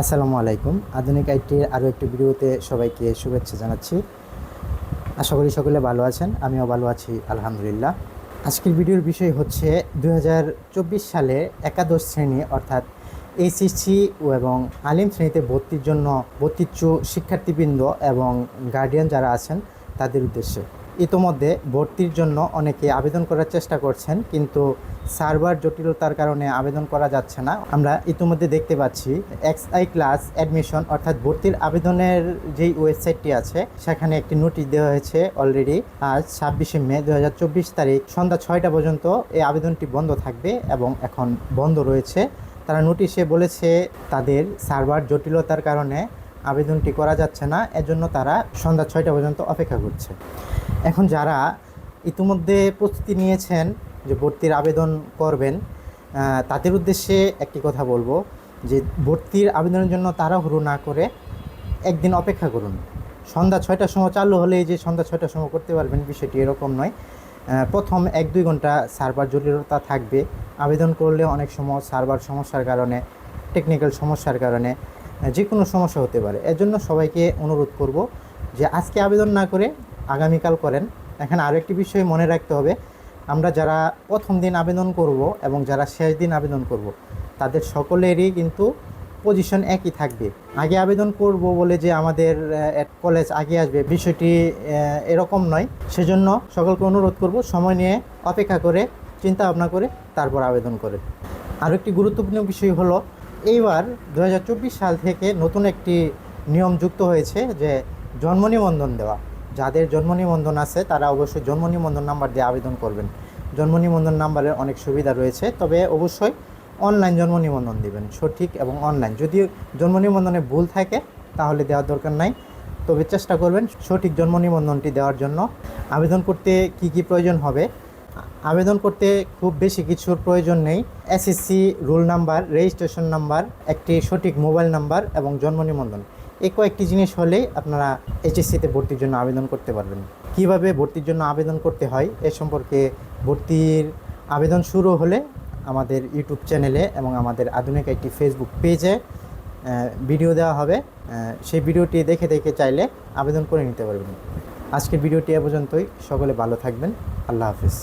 আসসালামু আলাইকুম। আধুনিক আইটির আরও একটি ভিডিওতে সবাইকে শুভেচ্ছা জানাচ্ছি। আশা করি সকলে ভালো আছেন, আমিও ভালো আছি, আলহামদুলিল্লাহ। আজকের ভিডিওর বিষয় হচ্ছে দু হাজার চব্বিশ সালে একাদশ শ্রেণি অর্থাৎ এইচএসসি এবং আলিম শ্রেণীতে ভর্তির জন্য ভর্তিচ্ছু শিক্ষার্থীবৃন্দ এবং গার্ডিয়ান যারা আছেন, তাদের উদ্দেশ্যে। ইতোমধ্যে ভর্তির জন্য অনেকে আবেদন করার চেষ্টা করছেন, কিন্তু সার্ভার জটিলতার কারণে আবেদন করা যাচ্ছে না। আমরা ইতিমধ্যে দেখতে পাচ্ছি এক্স আই ক্লাস অ্যাডমিশন, অর্থাৎ ভর্তির আবেদনের যেই ওয়েবসাইটটি আছে, সেখানে একটি নোটিশ দেওয়া হয়েছে অলরেডি আজ ছাব্বিশে মে দু হাজার চব্বিশ তারিখ, সন্ধ্যা ছয়টা পর্যন্ত এই আবেদনটি বন্ধ থাকবে এবং এখন বন্ধ রয়েছে। তারা নোটিশে বলেছে তাদের সার্ভার জটিলতার কারণে আবেদনটি করা যাচ্ছে না, এজন্য তারা সন্ধ্যা ছয়টা পর্যন্ত অপেক্ষা করছে। এখন যারা ইতিমধ্যে প্রস্তুতি নিয়েছেন যে ভর্তির আবেদন করবেন তাদের উদ্দেশ্যে একটি কথা বলব, যে ভর্তির আবেদনের জন্য তারা তাড়াহুড়ো না করে একদিন অপেক্ষা করুন। সন্ধ্যা ছয়টার সময় চালু হলেই যে সন্ধ্যা ছয়টার সময় করতে পারবেন বিষয়টি এরকম নয়। প্রথম এক দুই ঘণ্টা সার্ভার জটিলতা থাকবে। আবেদন করলে অনেক সময় সার্ভার সমস্যার কারণে টেকনিক্যাল সমস্যার কারণে যে কোনো সমস্যা হতে পারে। এজন্য সবাইকে অনুরোধ করব যে আজকে আবেদন না করে আগামীকাল করেন। এখানে আরও একটি বিষয় মনে রাখতে হবে। আমরা যারা প্রথম দিন আবেদন করব এবং যারা শেষ দিন আবেদন করব, তাদের সকলেরই কিন্তু পজিশন একই থাকবে। আগে আবেদন করব বলে যে আমাদের কলেজ আগে আসবে, বিষয়টি এরকম নয়। সেজন্য সকলকে অনুরোধ করব সময় নিয়ে অপেক্ষা করে, চিন্তা ভাবনা করে তারপর আবেদন করে আরও একটি গুরুত্বপূর্ণ বিষয় হলো এইবার দু হাজার চব্বিশ সাল থেকে নতুন একটি নিয়ম যুক্ত হয়েছে যে জন্ম নিবন্ধন দেওয়া। যাদের জন্ম নিবন্ধন আছে, তারা অবশ্যই জন্ম নিবন্ধন নাম্বার দিয়ে আবেদন করবেন। জন্ম নিবন্ধন নাম্বারের অনেক সুবিধা রয়েছে, তবে অবশ্যই অনলাইন জন্ম নিবন্ধন দিবেন, সঠিক এবং অনলাইন যদি জন্ম নিবন্ধনে ভুল থাকে, তাহলে দেওয়ার দরকার নাই। তবে চেষ্টা করবেন সঠিক জন্ম নিবন্ধনটি দেওয়ার জন্য। আবেদন করতে কি কি প্রয়োজন হবে আবেদন করতে খুব বেশি কিছুর প্রয়োজন নেই। SSC roll number, registration number, একটি সঠিক মোবাইল নাম্বার এবং জন্ম নিবন্ধন। এই কয়েকটি জিনিস হলেই আপনারা এইচএসসিতে ভর্তির জন্য আবেদন করতে পারবেন। কীভাবে ভর্তির জন্য আবেদন করতে হয় এ সম্পর্কে ভর্তির আবেদন শুরু হলে আমাদের ইউটিউব চ্যানেলে এবং আমাদের আধুনিক একটি ফেসবুক পেজে ভিডিও দেওয়া হবে। সেই ভিডিওটি দেখে দেখে চাইলে আবেদন করে নিতে পারবেন। আজকের ভিডিওটি এ পর্যন্তই। সকলে ভালো থাকবেন। আল্লাহ হাফিজ।